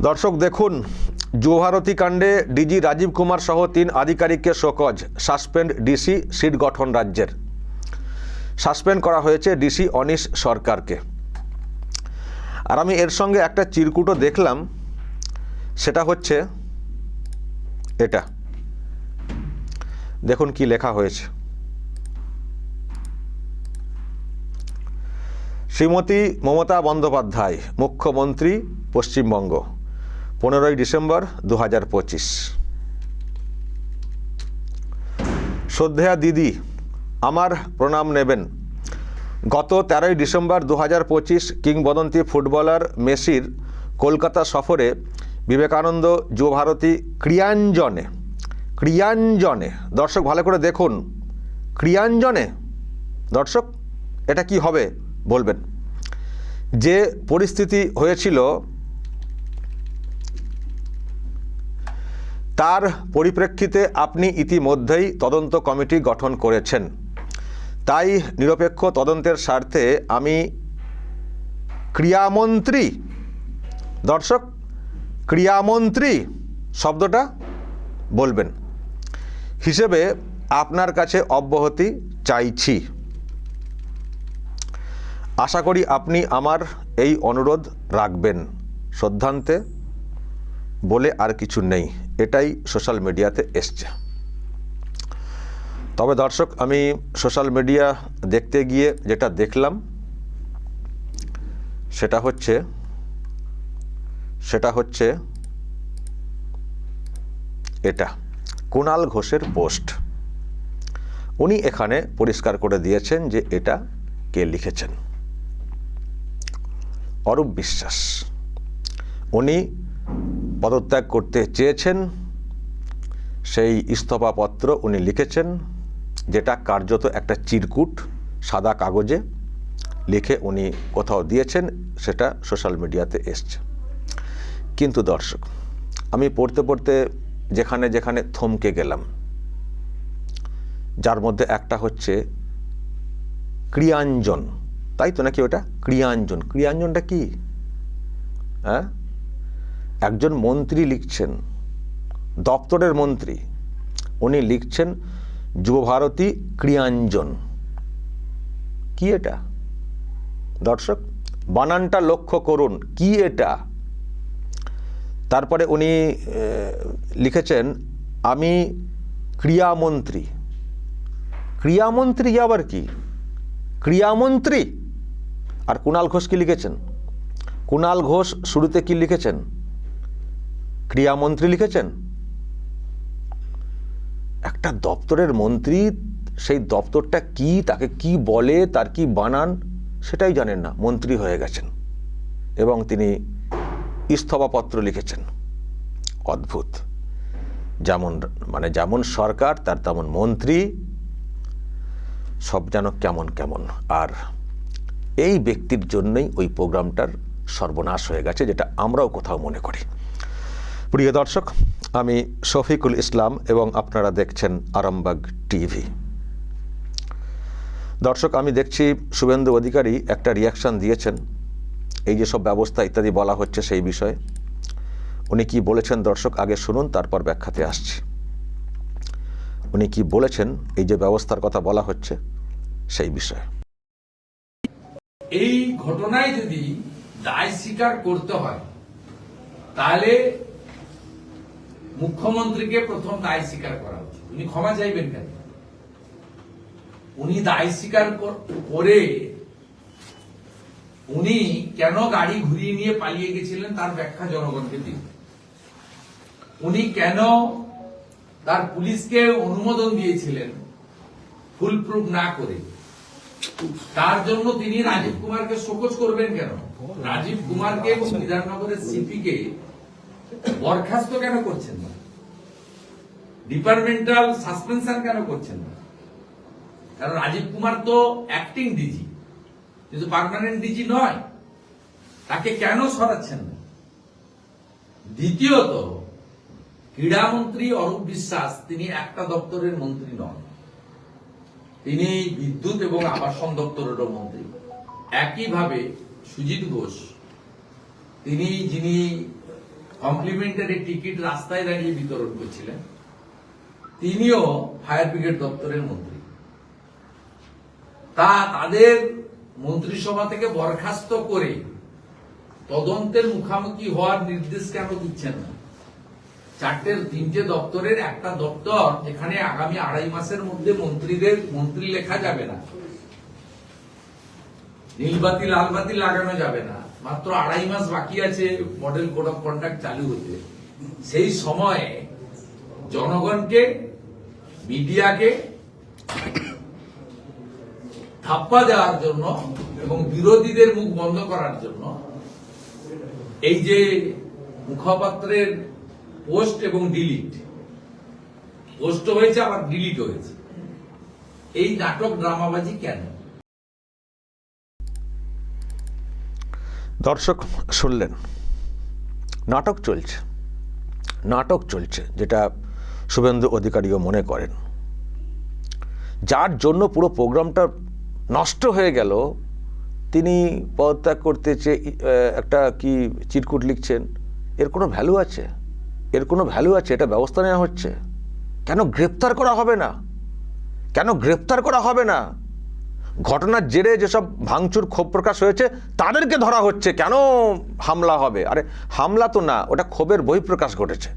দর্শক, দেখুন, যুবভারতী কাণ্ডে ডিজি রাজীব কুমার সহ তিন আধিকারিককে শোকজ। সাসপেন্ড ডিসি সিট গঠন রাজ্যের। সাসপেন্ড করা হয়েছে ডিসি অনিশ সরকারকে। আর আমি এর সঙ্গে একটা চিরকুটও দেখলাম। সেটা হচ্ছে এটা। দেখুন কি লেখা হয়েছে। শ্রীমতী মমতা বন্দ্যোপাধ্যায়, মুখ্যমন্ত্রী, পশ্চিমবঙ্গ। পনেরোই ডিসেম্বর দু হাজার পঁচিশ। শ্রদ্ধেয়া দিদি, আমার প্রণাম নেবেন। গত তেরোই ডিসেম্বর দু হাজার পঁচিশ কিংবদন্তি ফুটবলার মেসির কলকাতা সফরে বিবেকানন্দ যুবভারতী ক্রিয়াঞ্জনে ক্রিয়াঞ্জনে। দর্শক, ভালো করে দেখুন। ক্রিয়াঞ্জনে? দর্শক, এটা কি হবে বলবেন। যে পরিস্থিতি হয়েছিল তার পরিপ্রেক্ষিতে আপনি ইতিমধ্যেই তদন্ত কমিটি গঠন করেছেন। তাই নিরপেক্ষ তদন্তের স্বার্থে আমি ক্রিয়ামন্ত্রী, দর্শক, ক্রিয়ামন্ত্রী শব্দটা বলবেন। হিসেবে আপনার কাছে অব্যাহতি চাইছি। আশা করি আপনি আমার এই অনুরোধ রাখবেন। শ্রদ্ধান্তে বলে আর কিছু নেই। এটাই সোশ্যাল মিডিয়াতে এসছে। তবে দর্শক, আমি সোশ্যাল মিডিয়া দেখতে গিয়ে যেটা দেখলাম, সেটা হচ্ছে সেটা হচ্ছে এটা কুণাল ঘোষের পোস্ট। উনি এখানে পরিষ্কার করে দিয়েছেন যে এটা কে লিখেছেন। অরূপ বিশ্বাস। উনি পদত্যাগ করতে চেয়েছেন, সেই ইস্তফাপত্র উনি লিখেছেন, যেটা কার্যত একটা চিরকুট, সাদা কাগজে লিখে উনি কোথাও দিয়েছেন, সেটা সোশ্যাল মিডিয়াতে এসছে। কিন্তু দর্শক, আমি পড়তে পড়তে যেখানে যেখানে থমকে গেলাম, যার মধ্যে একটা হচ্ছে ক্রিয়াঞ্জন। তাই তো নাকি ওটা? ক্রিয়াঞ্জন। ক্রিয়াঞ্জনটা কি? হ্যাঁ? একজন মন্ত্রী লিখছেন, দপ্তরের মন্ত্রী। উনি লিখছেন যুবভারতী ক্রিয়াঞ্জন। কি এটা? দর্শক, বানানটা লক্ষ্য করুন, কি এটা? তারপরে উনি লিখেছেন, আমি ক্রিয়ামন্ত্রী। ক্রিয়ামন্ত্রী আবার কি? ক্রিয়ামন্ত্রী? আর কুণাল ঘোষ কি লিখেছেন? কুণাল ঘোষ শুরুতে কি লিখেছেন? ক্রিয়ামন্ত্রী লিখেছেন? একটা দপ্তরের মন্ত্রী, সেই দপ্তরটা কি, তাকে কি বলে, তার কি বানান, সেটাই জানেন না, মন্ত্রী হয়ে গেছেন। এবং তিনি ইস্তফাপত্র লিখেছেন। অদ্ভুত। যেমন মানে যেমন সরকার, তার তেমন মন্ত্রী, সব যেন কেমন কেমন। আর এই ব্যক্তির জন্যই ওই প্রোগ্রামটার সর্বনাশ হয়ে গেছে, যেটা আমরাও কোথাও মনে করি। প্রিয় দর্শক, আমি শফিকুল ইসলাম এবং আপনারা দেখছেন আরামবাগ টিভি। দর্শক, আমি দেখছি শুভেন্দু অধিকারী একটা রিয়াকশন দিয়েছেন। এই যে সব ব্যবস্থা ইত্যাদি বলা হচ্ছে সেই বিষয়ে। উনি কি বলেছেন দর্শক, আগে শুনুন, তারপর ব্যাখ্যাতে আসছি। উনি কি বলেছেন, এই যে ব্যবস্থার কথা বলা হচ্ছে, সেই বিষয়ে। এই ঘটনায় যদি দায় স্বীকার করতে হয়, তাহলে মুখ্যমন্ত্রীকে প্রথম দায় স্বীকার করা উচিত উনি ক্ষমা চাইবেন কেন? উনি দায় স্বীকার করে উনি কেন গাড়ি ঘুরিয়ে নিয়ে পালিয়ে গেছিলেন তার ব্যাখ্যা জনগণকে দিন। উনি কেন তার পুলিশকে অনুমোদন দিয়েছিলেন ফুল প্রুফ না করে? তার জন্য তিনি রাজীব কুমারকে শোকজ করবেন কেন? রাজীব কুমারকে এবং বিধাননগরের সিপি কে বরখাস্ত কেন করছেন না? ডিপার্টমেন্টাল সাসপেনশন কেন করছেন না? কারণ রাজীব কুমার তো অ্যাক্টিং ডিজি কিন্তু পার্মানেন্ট ডিজি নয়। তাকে কেন সরাচ্ছেন না? দ্বিতীয়ত ক্রীড়ামন্ত্রী অরূপ বিশ্বাস, তিনি একটা দপ্তরের মন্ত্রী নন। তিনি বিদ্যুৎ এবং আবাসন দপ্তরেরও মন্ত্রী। একইভাবে সুজিত ঘোষ, তিনি যিনি কমপ্লিমেন্টারি টিকিট রাস্তায় দাঁড়িয়ে বিতরণ করছিলেন। তিনিও ফায়ার ব্রিগেড দপ্তরের মন্ত্রী। তা তাদের মন্ত্রিসভা থেকে বরখাস্ত করে তদন্তের মুখামুখি হওয়ার নির্দেশ কেন দিচ্ছেন না? চারটে, তিনটে দপ্তরের একটা দপ্তর এখানে আগামী আড়াই মাসের মধ্যে মন্ত্রীদের মন্ত্রী লেখা যাবে না। নীলবাতি, লালবাতি লাগানো যাবে না। মাত্র আড়াই মাস বাকি আছে মডেল কোড অফ কন্ডাক্ট চালু হতে। সেই সময়ে জনগণকে, মিডিয়াকে ধাপ্পা দেওয়ার জন্য এবং বিরোধীদের মুখ বন্ধ করার জন্য এই যে মুখপাত্রের পোস্ট এবং ডিলিট, পোস্ট হয়েছে আবার ডিলিট হয়েছে। এই নাটক ড্রামাবাজি কেন? দর্শক, শুনলেন। নাটক চলছে। নাটক চলছে, যেটা শুভেন্দু অধিকারীও মনে করেন। যার জন্য পুরো প্রোগ্রামটা নষ্ট হয়ে গেল, তিনি পদত্যাগ করতে চেয়ে একটা কি চিরকুট লিখছেন, এর কোনো ভ্যালু আছে? এর কোনো ভ্যালু আছে? এটা ব্যবস্থা নেওয়া হচ্ছে? কেন গ্রেপ্তার করা হবে না? কেন গ্রেপ্তার করা হবে না? ঘটনার জেরে যেসব ভাঙচুর ক্ষোভ প্রকাশ হয়েছে, তাদেরকে ধরা হচ্ছে। কেন হামলা হবে? আরে, হামলা তো না, ওটা ক্ষোভের বহিঃপ্রকাশ ঘটেছে।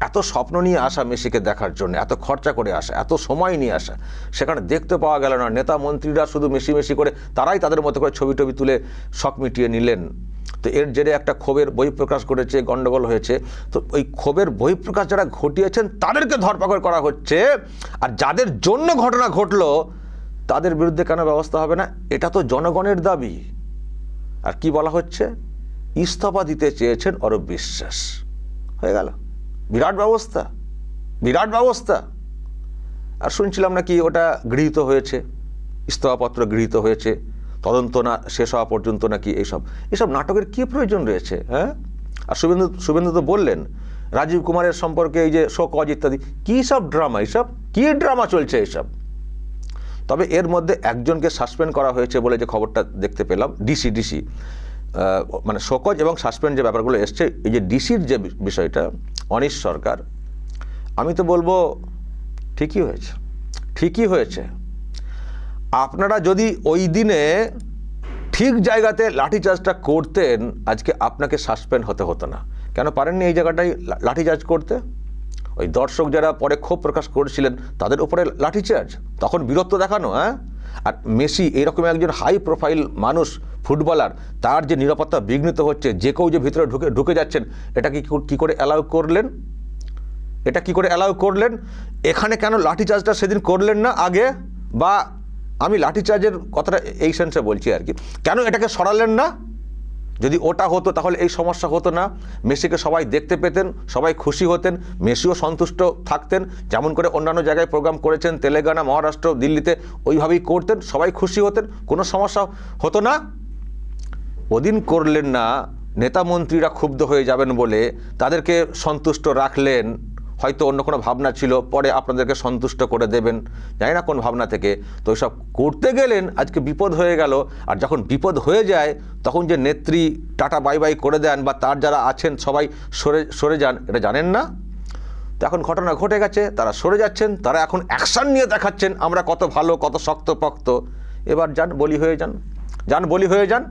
এত স্বপ্ন নিয়ে আসা মেসিকে দেখার জন্য, এত খরচা করে আসা, এত সময় নিয়ে আসা, সেখানে দেখতে পাওয়া গেল না। নেতা মন্ত্রীরা শুধু মেশি মেশি করে, তারাই তাদের মতো করে ছবি টবি তুলে শখ মিটিয়ে নিলেন। তো এর জেরে একটা ক্ষোভের বহিঃপ্রকাশ ঘটেছে গণ্ডগোল হয়েছে। তো ওই ক্ষোভের বহিঃপ্রকাশ যারা ঘটিয়েছেন, তাদেরকে ধরপাকড় করা হচ্ছে। আর যাদের জন্য ঘটনা ঘটলো তাদের বিরুদ্ধে কেন ব্যবস্থা হবে না? এটা তো জনগণের দাবি। আর কি বলা হচ্ছে? ইস্তফা দিতে চেয়েছেন অরূপ বিশ্বাস। হয়ে গেল। বিরাট ব্যবস্থা। বিরাট ব্যবস্থা। আর শুনছিলাম নাকি ওটা গৃহীত হয়েছে। ইস্তফাপত্র গৃহীত হয়েছে। তদন্ত না শেষ হওয়া পর্যন্ত নাকি এইসব এসব নাটকের কী প্রয়োজন রয়েছে হ্যাঁ? আর শুভেন্দু শুভেন্দু তো বললেন, রাজীব কুমারের সম্পর্কে এই যে শোকজ ইত্যাদি, কী সব ড্রামা এইসব কী ড্রামা চলছে এইসব তবে এর মধ্যে একজনকে সাসপেন্ড করা হয়েছে বলে যে খবরটা দেখতে পেলাম ডিসি ডিসি মানে শোকজ এবং সাসপেন্ড যে ব্যাপারগুলো এসছে, এই যে ডিসির যে বিষয়টা, অনিশ সরকার, আমি তো বলব ঠিকই হয়েছে ঠিকই হয়েছে। আপনারা যদি ওই দিনে ঠিক জায়গাতে লাঠিচার্জটা করতেন, আজকে আপনাকে সাসপেন্ড হতে হতো না। কেন পারেননি এই জায়গাটাই লাঠিচার্জ করতে? ওই দর্শক যারা পরে ক্ষোভ প্রকাশ করেছিলেন, তাদের উপরে লাঠিচার্জ। তখন বীরত্ব দেখানো হ্যাঁ? আর মেসি এরকম একজন হাই প্রোফাইল মানুষ, ফুটবলার, তার যে নিরাপত্তা বিঘ্নিত হচ্ছে, যে কেউ যে ভিতরে ঢুকে ঢুকে যাচ্ছেন, এটা কি কী করে অ্যালাউ করলেন? এটা কি করে অ্যালাউ করলেন? এখানে কেন লাঠিচার্জটা সেদিন করলেন না আগে? বা আমি লাঠিচার্জের কথাটা এই সেন্সে বলছি আর কি। কেন এটাকে সরালেন না? যদি ওটা হতো, তাহলে এই সমস্যা হতো না। মেসিকে সবাই দেখতে পেতেন, সবাই খুশি হতেন, মেসিও সন্তুষ্ট থাকতেন। যেমন করে অন্যান্য জায়গায় প্রোগ্রাম করেছেন, তেলেঙ্গানা, মহারাষ্ট্র, দিল্লিতে ওইভাবেই করতেন, সবাই খুশি হতেন, কোনো সমস্যা হতো না। ওদিন করলেন না, নেতা মন্ত্রীরা ক্ষুব্ধ হয়ে যাবেন বলে তাদেরকে সন্তুষ্ট রাখলেন হয়তো অন্য কোনো ভাবনা ছিল, পরে আপনাদেরকে সন্তুষ্ট করে দেবেন। জানি না কোন ভাবনা থেকে। তো সব করতে গেলেন, আজকে বিপদ হয়ে গেল, আর যখন বিপদ হয়ে যায়, তখন যে নেত্রী টাটা বাই বাই করে দেন বা তার যারা আছেন সবাই সরে সরে যান, এটা জানেন না? তো এখন ঘটনা ঘটে গেছে, তারা সরে যাচ্ছেন, তারা এখন অ্যাকশান নিয়ে দেখাচ্ছেন, আমরা কত ভালো, কত শক্তপোক্ত। এবার যান, বলি হয়ে যান। যান, বলি হয়ে যান।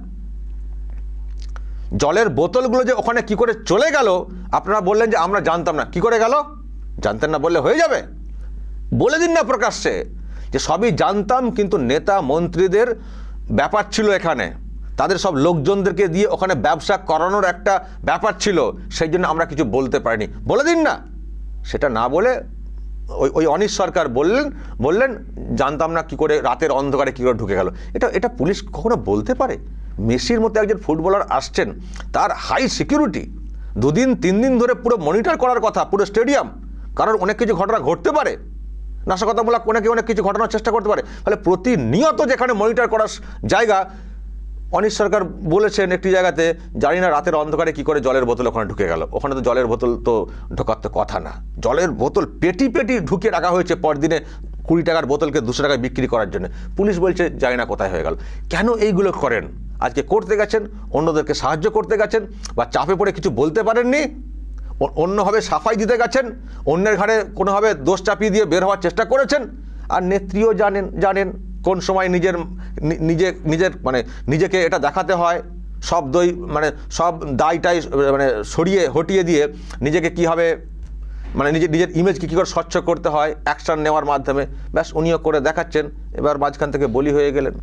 জলের বোতলগুলো যে ওখানে কি করে চলে গেল, আপনারা বললেন যে আমরা জানতাম না। কি করে গেল? জানতেন না বললে হয়ে যাবে। বলে দিন না প্রকাশ্যে যে সবই জানতাম, কিন্তু নেতা মন্ত্রীদের ব্যাপার ছিল এখানে। তাদের সব লোকজনদেরকে দিয়ে ওখানে ব্যবসা করানোর একটা ব্যাপার ছিল, সেই জন্য আমরা কিছু বলতে পারিনি। বলে দিন না। সেটা না বলে ওই ওই অনিশ সরকার বললেন বললেন, জানতাম না কি করে রাতের অন্ধকারে কী করে ঢুকে গেল। এটা এটা পুলিশ কখনো বলতে পারে? মেসির মতো একজন ফুটবলার আসছেন, তার হাই সিকিউরিটি, দুদিন তিন দিন ধরে পুরো মনিটর করার কথা, পুরো স্টেডিয়াম। কারণ অনেক কিছু ঘটনা ঘটতে পারে। নাশকতামূলক অনেকে অনেক কিছু ঘটানোর চেষ্টা করতে পারে। ফলে প্রতিনিয়ত যেখানে মনিটর করার জায়গা, অনিশ সরকার বলেছেন একটি জায়গাতে, জানি না রাতের অন্ধকারে কি করে জলের বোতল ওখানে ঢুকে গেল। ওখানে তো জলের বোতল তো ঢোকার তো কথা না। জলের বোতল পেটি পেটি ঢুকিয়ে রাখা হয়েছে পরদিনে কুড়ি টাকার বোতলকে দুশো টাকায় বিক্রি করার জন্য। পুলিশ বলছে, জানি না কোথায় হয়ে গেল। কেন এইগুলো করেন? আজকে করতে গেছেন, অন্যদেরকে সাহায্য করতে গেছেন বা চাপে পড়ে কিছু বলতে পারেননি? অন্যভাবে সাফাই দিতে গেছেন, অন্যের ঘাড়ে কোনোভাবে দোষ চাপিয়ে দিয়ে বের হওয়ার চেষ্টা করেছেন, আর নেত্রীও জানেন জানেন কোন সময় নিজের নিজে, নিজের মানে নিজেকে এটা দেখাতে হয়, সব দই মানে সব দায়টাই মানে সরিয়ে, হটিয়ে দিয়ে নিজেকে কীভাবে মানে নিজের নিজের ইমেজকে কী করে স্বচ্ছ করতে হয় অ্যাকশন নেওয়ার মাধ্যমে, ব্যাস উনিও করে দেখাচ্ছেন, এবার মাঝখান থেকে বলি হয়ে গেলেন।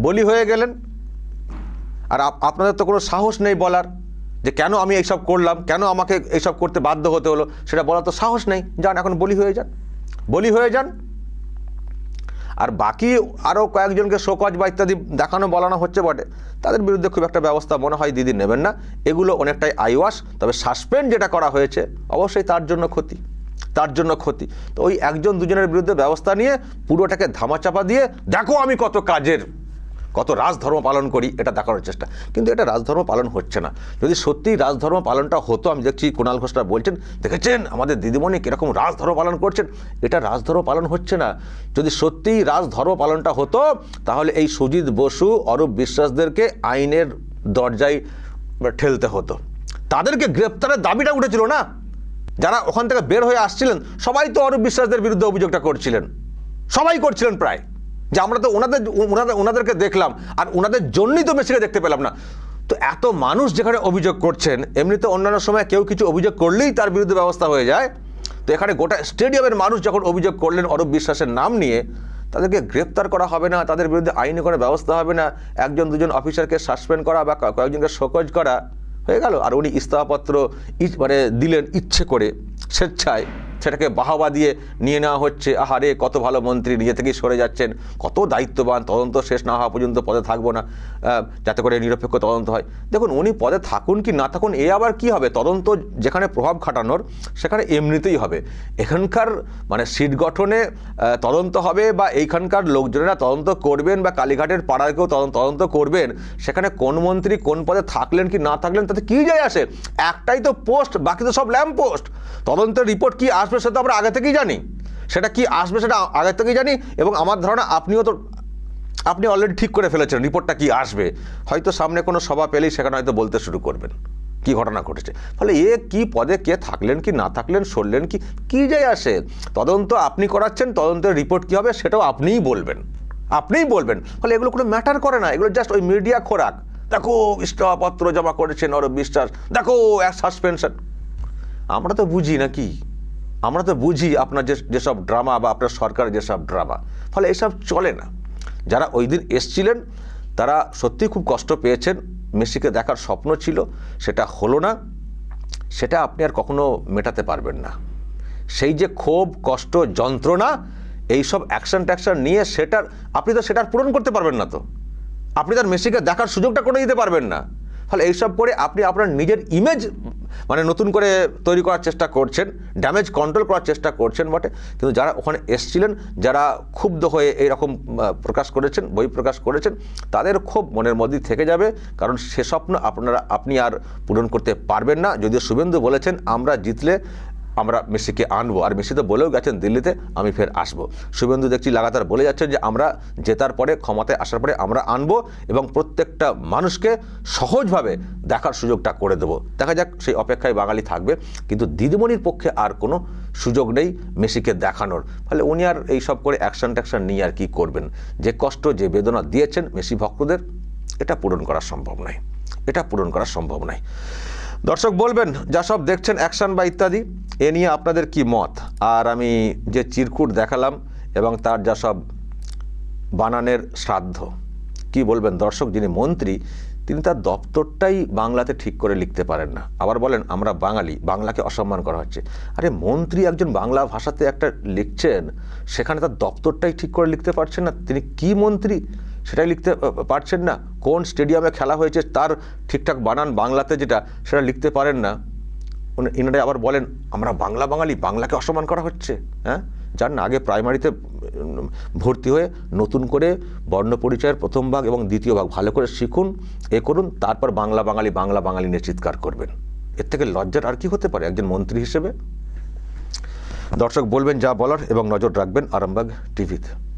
বলি হয়ে গেলেন, আর আপ- আপনাদের তো কোনো সাহস নেই বলার। যে কেন আমি এইসব করলাম? কেন আমাকে এইসব করতে বাধ্য হতে হলো? সেটা বলার তো সাহস নেই। যান, এখন বলি হয়ে যান। বলি হয়ে যান। আর বাকি আরও কয়েকজনকে শোকজ বা ইত্যাদি দেখানো, বলানো হচ্ছে বটে। তাদের বিরুদ্ধে খুব একটা ব্যবস্থা মনে হয় দিদি নেবেন না। এগুলো অনেকটাই আইওয়াস। তবে সাসপেন্ড যেটা করা হয়েছে, অবশ্যই তার জন্য ক্ষতি। তার জন্য ক্ষতি। তো ওই একজন দুজনের বিরুদ্ধে ব্যবস্থা নিয়ে পুরোটাকে ধামাচাপা দিয়ে, দেখো আমি কত কাজের। কত রাজধর্ম পালন করি, এটা দেখানোর চেষ্টা। কিন্তু এটা রাজধর্ম পালন হচ্ছে না। যদি সত্যিই রাজধর্ম পালনটা হতো, আমি দেখছি কুণাল ঘোষরা বলছেন, দেখেছেন? আমাদের দিদিমণি কীরকম রাজধর্ম পালন করছেন? এটা রাজধর্ম পালন হচ্ছে না। যদি সত্যিই রাজধর্ম পালনটা হতো, তাহলে এই সুজিত বসু, অরূপ বিশ্বাসদেরকে আইনের দরজায় ঠেলতে হতো। তাদেরকে গ্রেপ্তারের দাবিটা উঠেছিল না? যারা ওখান থেকে বের হয়ে আসছিলেন, সবাই তো অরূপ বিশ্বাসদের বিরুদ্ধে অভিযোগটা করছিলেন। সবাই করছিলেন প্রায়। যে আমরা তো ওনাদের ওনাদের, ওনাদেরকে দেখলাম আর ওনাদের জন্যই তো মেসিকে দেখতে পেলাম না। তো এত মানুষ যেখানে অভিযোগ করছেন এমনিতে অন্যান্য সময় কেউ কিছু অভিযোগ করলেই তার বিরুদ্ধে ব্যবস্থা হয়ে যায়। তো এখানে গোটা স্টেডিয়ামের মানুষ যখন অভিযোগ করলেন অরূপ বিশ্বাসের নাম নিয়ে, তাদেরকে গ্রেপ্তার করা হবে না, তাদের বিরুদ্ধে আইনি কোনো ব্যবস্থা হবে না, একজন, দুজন অফিসারকে সাসপেন্ড করা বা কয়েকজনকে শোকজ করা, হয়ে গেল। আর উনি ইস্তফাপত্র মানে দিলেন ইচ্ছে করে, স্বেচ্ছায়। সেটাকে বাহাবা দিয়ে নিয়ে নেওয়া হচ্ছে। আহারে কত ভালো মন্ত্রী, নিজে থেকেই সরে যাচ্ছেন। কত দায়িত্ববান, তদন্ত শেষ না হওয়া পর্যন্ত পদে থাকব না যাতে করে নিরপেক্ষ তদন্ত হয়। দেখুন, উনি পদে থাকুন কি না থাকুন, এ আবার কি হবে? তদন্ত যেখানে প্রভাব খাটানোর, সেখানে এমনিতেই হবে। এখানকার মানে সিট গঠনে তদন্ত হবে বা এইখানকার লোকজনেরা তদন্ত করবেন বা কালীঘাটের পাড়ার কেউ তদন্ত করবেন, সেখানে কোন মন্ত্রী কোন পদে থাকলেন কি না থাকলেন, তাতে কী যায় আসে? একটাই তো পোস্ট, বাকি তো সব ল্যাম্প পোস্ট তদন্তের রিপোর্ট কি আসবে সেটা আমরা আগে থেকেই জানি। সেটা কি আসবে সেটা আগে থেকেই জানি এবং আমার ধারণা আপনিও তো আপনি অলরেডি ঠিক করে ফেলেছেন রিপোর্টটা কি আসবে। হয়তো সামনে কোনো সভা পেলেই সেখানে হয়তো বলতে শুরু করবেন কি ঘটনা ঘটেছে। ফলে এ কি পদে কে থাকলেন কি না থাকলেন, সরলেন কি কি যায় আসে। তদন্ত আপনি করাচ্ছেন, তদন্তের রিপোর্ট কি হবে সেটাও আপনিই বলবেন। আপনিই বলবেন। ফলে এগুলো কোনো ম্যাটার করে না। এগুলো জাস্ট ওই মিডিয়া খোরাক। দেখো ইস্তফাপত্র জমা করেছেন অরব বিশ্বাস। দেখো এক সাসপেনশন আমরা তো বুঝি নাকি আমরা তো বুঝি আপনার যে যেসব ড্রামা বা আপনার সরকারের যেসব ড্রামা, ফলে এসব চলে না। যারা ওই দিন এসছিলেন, তারা সত্যি খুব কষ্ট পেয়েছেন। মেসিকে দেখার স্বপ্ন ছিল, সেটা হলো না। সেটা আপনি আর কখনো মেটাতে পারবেন না। সেই যে ক্ষোভ, কষ্ট, যন্ত্রণা, এইসব অ্যাকশন ট্যাকশন নিয়ে সেটার আপনি তো সেটার পূরণ করতে পারবেন না তো। আপনি তার মেসিকে দেখার সুযোগটা করে দিতে পারবেন না। ফলে এইসব করে আপনি আপনার নিজের ইমেজ মানে নতুন করে তৈরি করার চেষ্টা করছেন ড্যামেজ কন্ট্রোল করার চেষ্টা করছেন বটে। কিন্তু যারা ওখানে এসছিলেন, যারা ক্ষুব্ধ হয়ে এইরকম প্রকাশ করেছেন, বই প্রকাশ করেছেন, তাদের খুব মনের মধ্যে থেকে যাবে। কারণ সে স্বপ্ন আপনারা, আপনি আর পূরণ করতে পারবেন না। যদিও শুভেন্দু বলেছেন, আমরা জিতলে আমরা মেসিকে আনব। আর মেসি তো বলেও গেছেন দিল্লিতে, আমি ফের আসব। শুভেন্দু দেখছি লাগাতার বলে যাচ্ছেন যে, আমরা জেতার পরে, ক্ষমতায় আসার পরে আমরা আনব এবং প্রত্যেকটা মানুষকে সহজভাবে দেখার সুযোগটা করে দেবো। দেখা যাক, সেই অপেক্ষায় বাঙালি থাকবে। কিন্তু দিদিমণির পক্ষে আর কোনো সুযোগ নেই মেসিকে দেখানোর। ফলে উনি আর এই সব করে অ্যাকশন ট্যাকশন নিয়ে আর কি করবেন? যে কষ্ট, যে বেদনা দিয়েছেন মেসি ভক্তদের, এটা পূরণ করা সম্ভব নয়। এটা পূরণ করা সম্ভব নয়। দর্শক বলবেন, যা সব দেখছেন, অ্যাকশন বা ইত্যাদি, এ নিয়ে আপনাদের কি মত? আর আমি যে চিরকুট দেখালাম এবং তার যা সব বানানের শ্রাদ্ধ কি বলবেন? দর্শক, যিনি মন্ত্রী, তিনি তার দপ্তরটাই বাংলাতে ঠিক করে লিখতে পারেন না। আবার বলেন, আমরা বাঙালি, বাংলাকে অসম্মান করা হচ্ছে। আরে, মন্ত্রী একজন বাংলা ভাষাতে একটা লিখছেন, সেখানে তার দপ্তরটাই ঠিক করে লিখতে পারছেন না। তিনি কি মন্ত্রী? সেটাই লিখতে পারছেন না? কোন স্টেডিয়ামে খেলা হয়েছে, তার ঠিকঠাক বানান বাংলাতে যেটা, সেটা লিখতে পারেন না। ইনারা আবার বলেন, আমরা বাংলা বাঙালি, বাংলাকে অসম্মান করা হচ্ছে। হ্যাঁ? যার না, আগে প্রাইমারিতে ভর্তি হয়ে নতুন করে বর্ণ পরিচয়ের প্রথম ভাগ এবং দ্বিতীয় ভাগ ভালো করে শিখুন, এ করুন, তারপর বাংলা বাঙালি বাংলা বাঙালি নিয়ে চিৎকার করবেন। এর থেকে লজ্জার আর কি হতে পারে একজন মন্ত্রী হিসেবে? দর্শক বলবেন যা বলার এবং নজর রাখবেন আরামবাগ টিভিতে।